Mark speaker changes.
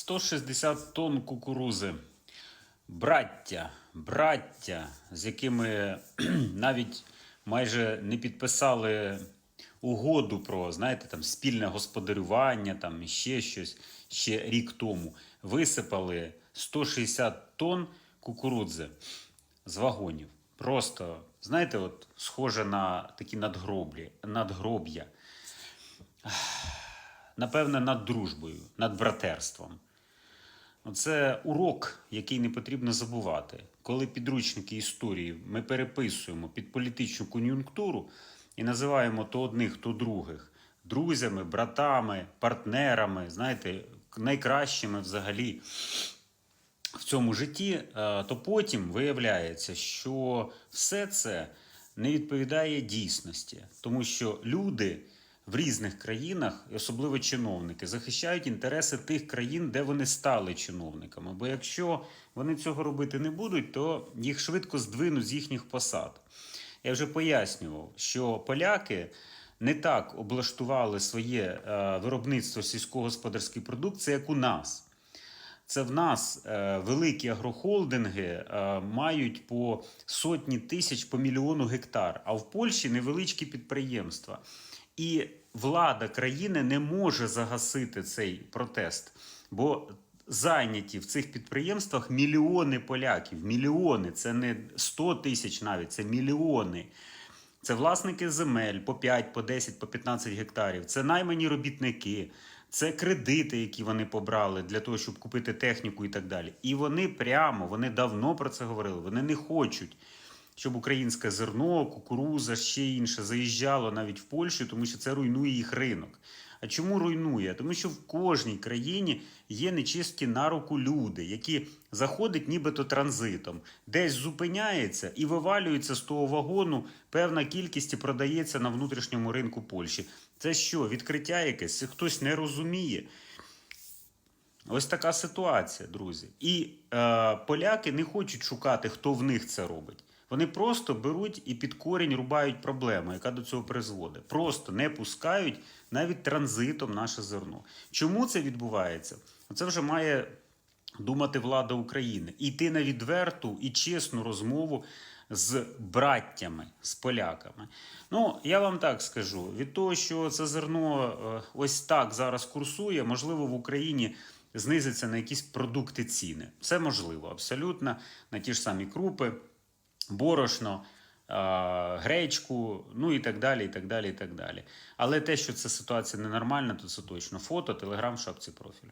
Speaker 1: 160 тонн кукурузи. Браття, браття, з якими навіть майже не підписали угоду про, знаєте, там спільне господарювання, там ще щось ще рік тому. Висипали 160 тонн кукурудзи з вагонів. Просто, знаєте, от схоже на такі надгроблі, надгроб'я. Напевне, над дружбою, над братерством. Це урок, який не потрібно забувати. Коли підручники історії ми переписуємо під політичну кон'юнктуру і називаємо то одних, то других друзями, братами, партнерами, знаєте, найкращими взагалі в цьому житті, е, то потім виявляється, що все це не відповідає дійсності, тому що люди в різних країнах, особливо чиновники, захищають інтереси тих країн, де вони стали чиновниками. Бо якщо вони цього робити не будуть, то їх швидко здвинуть з їхніх посад. Я вже пояснював, що поляки не так облаштували своє е, виробництво сільськогосподарської продукції, як у нас. Це в нас е, великі агрохолдинги е, мають по сотні тисяч по мільйону гектар, а в Польщі невеличкі підприємства. І влада країни не може загасити цей протест, бо зайняті в цих підприємствах мільйони поляків. Мільйони це не 100 тисяч навіть, це мільйони. Це власники земель по 5, по 10, по 15 гектарів. Це наймані робітники, це кредити, які вони побрали для того, щоб купити техніку і так далі. І вони прямо, вони давно про це говорили. Вони не хочуть, щоб українське зерно, кукуруза, ще інше заїжджало навіть в Польщу, тому що це руйнує їх ринок. А чому руйнує? Тому що в кожній країні є нечисті на руку люди, які заходять нібито транзитом, десь зупиняється і вивалюється з того вагону певна кількість і продається на внутрішньому ринку Польщі. Це що, відкриття якесь? Хтось не розуміє. Ось така ситуація, друзі. І е, поляки не хочуть шукати, хто в них це робить. Вони просто беруть і під корінь рубають проблему, яка до цього призводить. Просто не пускають навіть транзитом наше зерно. Чому це відбувається? Це вже має думати влада України. Йти на відверту і чесну розмову з браттями, з поляками. Ну, я вам так скажу: від того, що це зерно е, ось так зараз курсує, можливо, в Україні знизиться на якісь продукти ціни. Це можливо, абсолютно, на ті ж самі крупи, борошно. Гречку, ну і так далі, і так далі, і так далі. Але те, що ця ситуація ненормальна, то це точно фото, телеграм, шапці профілю.